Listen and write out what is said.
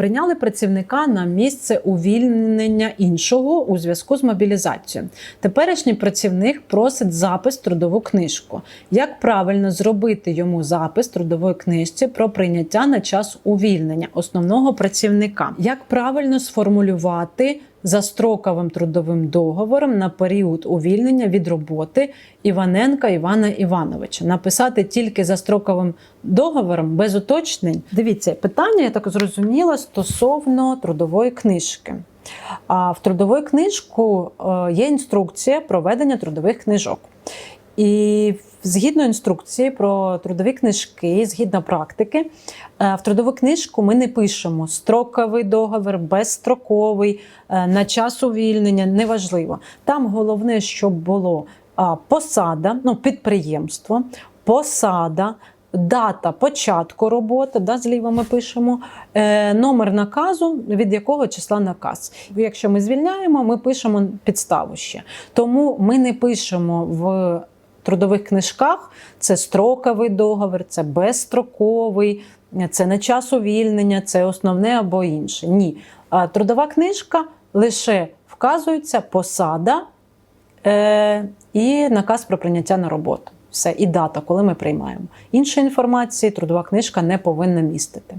Прийняли працівника на місце увільнення іншого у зв'язку з мобілізацією. Теперішній працівник просить запис трудову книжку. Як правильно зробити йому запис трудової книжці про прийняття на час увільнення основного працівника? Як правильно сформулювати за строковим трудовим договором на період увільнення від роботи Іваненка Івана Івановича. Написати тільки за строковим договором без уточнень. Дивіться, питання, я так зрозуміла, стосовно трудової книжки. А в трудову книжку е, є інструкція проведення трудових книжок. І згідно інструкції про трудові книжки, згідно практики, е, в трудову книжку ми не пишемо строковий договір, безстроковий, е, на час увільнення, неважливо. Там головне, щоб було посада, ну, підприємство, посада. Дата початку роботи, да, зліва ми пишемо, е, номер наказу, від якого числа наказ. Якщо ми звільняємо, ми пишемо підставу ще. Тому ми не пишемо в трудових книжках це строковий договір, це безстроковий, це на час увільнення, це основне або інше. Ні. Трудова книжка лише вказується посада е, і наказ про прийняття на роботу. Все, і дата, коли ми приймаємо. Іншої інформації трудова книжка не повинна містити.